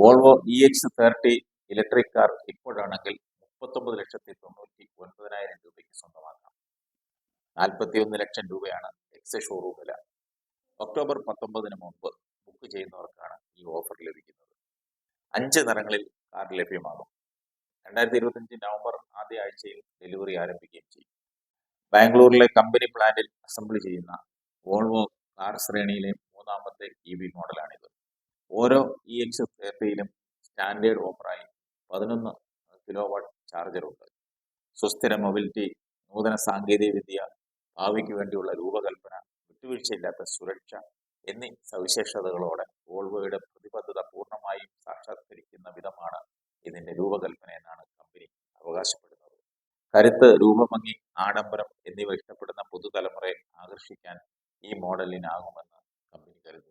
Volvo E X thirty electric car ഇപ്പോഴാണെങ്കിൽ മുപ്പത്തൊമ്പത് ലക്ഷത്തി തൊണ്ണൂറ്റി ഒൻപതിനായിരം രൂപയ്ക്ക് സ്വന്തമാക്കാം. നാൽപ്പത്തിയൊന്ന് ലക്ഷം രൂപയാണ് എക്സ് ഷോറൂം വില. ഒക്ടോബർ പത്തൊമ്പതിന് മുമ്പ് ബുക്ക് ചെയ്യുന്നവർക്കാണ് ഈ ഓഫർ ലഭിക്കുന്നത്. അഞ്ച് നിറങ്ങളിൽ കാർ ലഭ്യമാകും. രണ്ടായിരത്തി ഇരുപത്തിയഞ്ച് നവംബർ ആദ്യ ആഴ്ചയിൽ ഡെലിവറി ആരംഭിക്കുകയും ചെയ്യും. ബാംഗ്ലൂരിലെ കമ്പനി പ്ലാന്റിൽ അസംബിൾ ചെയ്യുന്ന വോൾവോ കാർ ശ്രേണിയിലെ മൂന്നാമത്തെ ഇ വി മോഡലാണിത് ഓരോ ഇ എക്സ് തേർട്ടിയിലും സ്റ്റാൻഡേർഡ് ഓഫറായി പതിനൊന്ന് കിലോ വാട്ട് ചാർജറുണ്ട് സുസ്ഥിര മൊബിലിറ്റി നൂതന സാങ്കേതിക വിദ്യ ഭാവിക്ക് വേണ്ടിയുള്ള രൂപകൽപ്പന വിട്ടുവീഴ്ചയില്ലാത്ത സുരക്ഷ എന്നീ സവിശേഷതകളോടെ വോൾവോയുടെ പ്രതിബദ്ധത പൂർണമായും സാക്ഷാത്കരിക്കുന്ന വിധമാണ് ഇതിന്റെ രൂപകൽപ്പന എന്നാണ് കമ്പനി അവകാശപ്പെടുന്നത്. കരുത്ത് രൂപഭംഗി ആഡംബരം എന്നിവ ഇഷ്ടപ്പെടുന്ന പുതുതലമുറയെ ആകർഷിക്കാൻ ഈ മോഡലിനാകുമെന്ന് കമ്പനി കരുതുന്നു.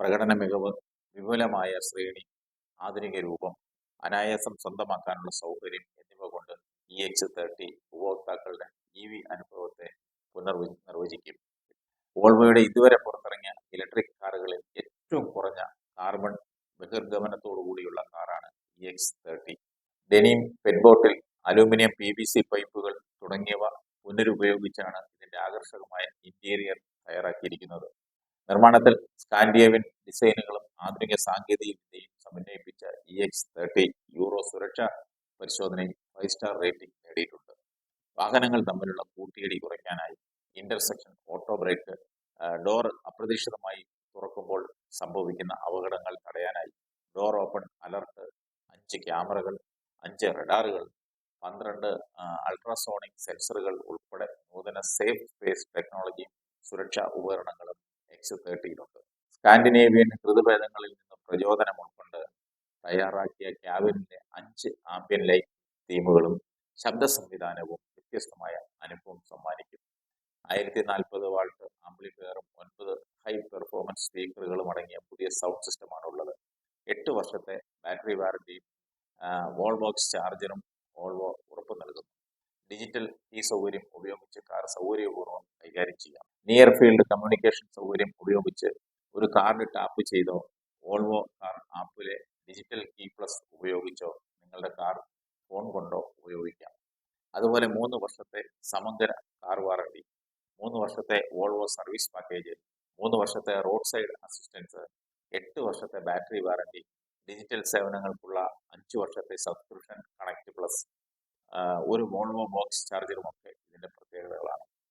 പ്രകടന മികവ് വിപുലമായ ശ്രേണി ആധുനിക രൂപം അനായാസം സ്വന്തമാക്കാനുള്ള സൗകര്യം എന്നിവ കൊണ്ട് ഇ എക്സ് തേർട്ടി ഉപഭോക്താക്കളുടെ ഇ വി അനുഭവത്തെ പുനർവി നിർവചിക്കും. വോൾവോയുടെ ഇതുവരെ പുറത്തിറങ്ങിയ ഇലക്ട്രിക് കാറുകളിൽ ഏറ്റവും കുറഞ്ഞ കാർബൺ ബഹിർഗമനത്തോടു കൂടിയുള്ള കാറാണ് E X thirty denim PET bottle aluminium P V C പൈപ്പുകൾ തുടങ്ങിയവ പുനരുപയോഗിച്ചാണ് ഇതിന്റെ ആകർഷകമായ ഇന്റീരിയർ തയ്യാറാക്കിയിരിക്കുന്നത്. നിർമ്മാണത്തിൽ സ്കാൻഡിയേവിയൻ ഡിസൈനുകളും ആധുനിക സാങ്കേതിക വിദ്യയും സമന്വയിപ്പിച്ച ഇ എക്സ് തേർട്ടി യൂറോ സുരക്ഷാ പരിശോധനയിൽ ഫൈവ് സ്റ്റാർ റേറ്റിംഗ് നേടിയിട്ടുണ്ട്. വാഹനങ്ങൾ തമ്മിലുള്ള കൂട്ടിയിടി കുറയ്ക്കാനായി ഇന്റർസെക്ഷൻ ഓട്ടോ ബ്രേക്ക് ഡോർ അപ്രതീക്ഷിതമായി തുറക്കുമ്പോൾ സംഭവിക്കുന്ന അപകടങ്ങൾ തടയാനായി ഡോർ ഓപ്പൺ അലർട്ട് അഞ്ച് ക്യാമറകൾ അഞ്ച് റഡാറുകൾ പന്ത്രണ്ട് അൾട്രാസോണിക് സെൻസറുകൾ ഉൾപ്പെടെ നൂതന സേഫ് സ്പേസ് ടെക്നോളജിയും സുരക്ഷാ ഉപകരണങ്ങളും എക്സ് തേർട്ടിയിലുണ്ട് സ്കാൻഡിനേവിയൻ ഋതുഭേദങ്ങളിൽ നിന്ന് പ്രചോദനം ഉൾക്കൊണ്ട് തയ്യാറാക്കിയ ക്യാബിനിലെ അഞ്ച് ആംബിയൻ ലൈറ്റ് തീമുകളും ശബ്ദ സംവിധാനവും വ്യത്യസ്തമായ അനുഭവം സമ്മാനിക്കും. ആയിരത്തി നാൽപ്പത് വാൾട്ട് ആംപ്ലിഫയറും ഒൻപത് ഹൈ പെർഫോമൻസ് സ്പീക്കറുകളും അടങ്ങിയ പുതിയ സൗണ്ട് സിസ്റ്റമാണ് ഉള്ളത് എട്ട് വർഷത്തെ ബാറ്ററി വാറന്റിയും വോൾബോക്സ് ചാർജറും വോൾവോ ഉറപ്പ് നൽകുന്നു. ഡിജിറ്റൽ ഈ സൗകര്യം ഉപയോഗിച്ച് കാർ സൗകര്യപൂർവം കൈകാര്യം ചെയ്യാം. നിയർ ഫീൽഡ് കമ്മ്യൂണിക്കേഷൻ സൗകര്യം ഉപയോഗിച്ച് ഒരു കാർഡ് ടാപ്പ് ചെയ്തോ ഓൾവോ കാർ ആപ്പിലെ ഡിജിറ്റൽ കീ പ്ലസ് ഉപയോഗിച്ചോ നിങ്ങളുടെ കാർ ഫോൺ കൊണ്ടോ ഉപയോഗിക്കാം. അതുപോലെ മൂന്ന് വർഷത്തെ സമഗ്ര കാർ വാറണ്ടി മൂന്ന് വർഷത്തെ വോൾവോ സർവീസ് പാക്കേജ് മൂന്ന് വർഷത്തെ റോഡ് സൈഡ് അസിസ്റ്റൻസ് എട്ട് വർഷത്തെ ബാറ്ററി വാറണ്ടി ഡിജിറ്റൽ സേവനങ്ങൾക്കുള്ള അഞ്ച് വർഷത്തെ സബ്സ്ക്രിപ്ഷൻ കണക്ട് പ്ലസ് ഒരു വോൾവോ ബോക്സ് ചാർജറും ഒക്കെ ഇതിന്റെ പ്രത്യേകതകളാണ്.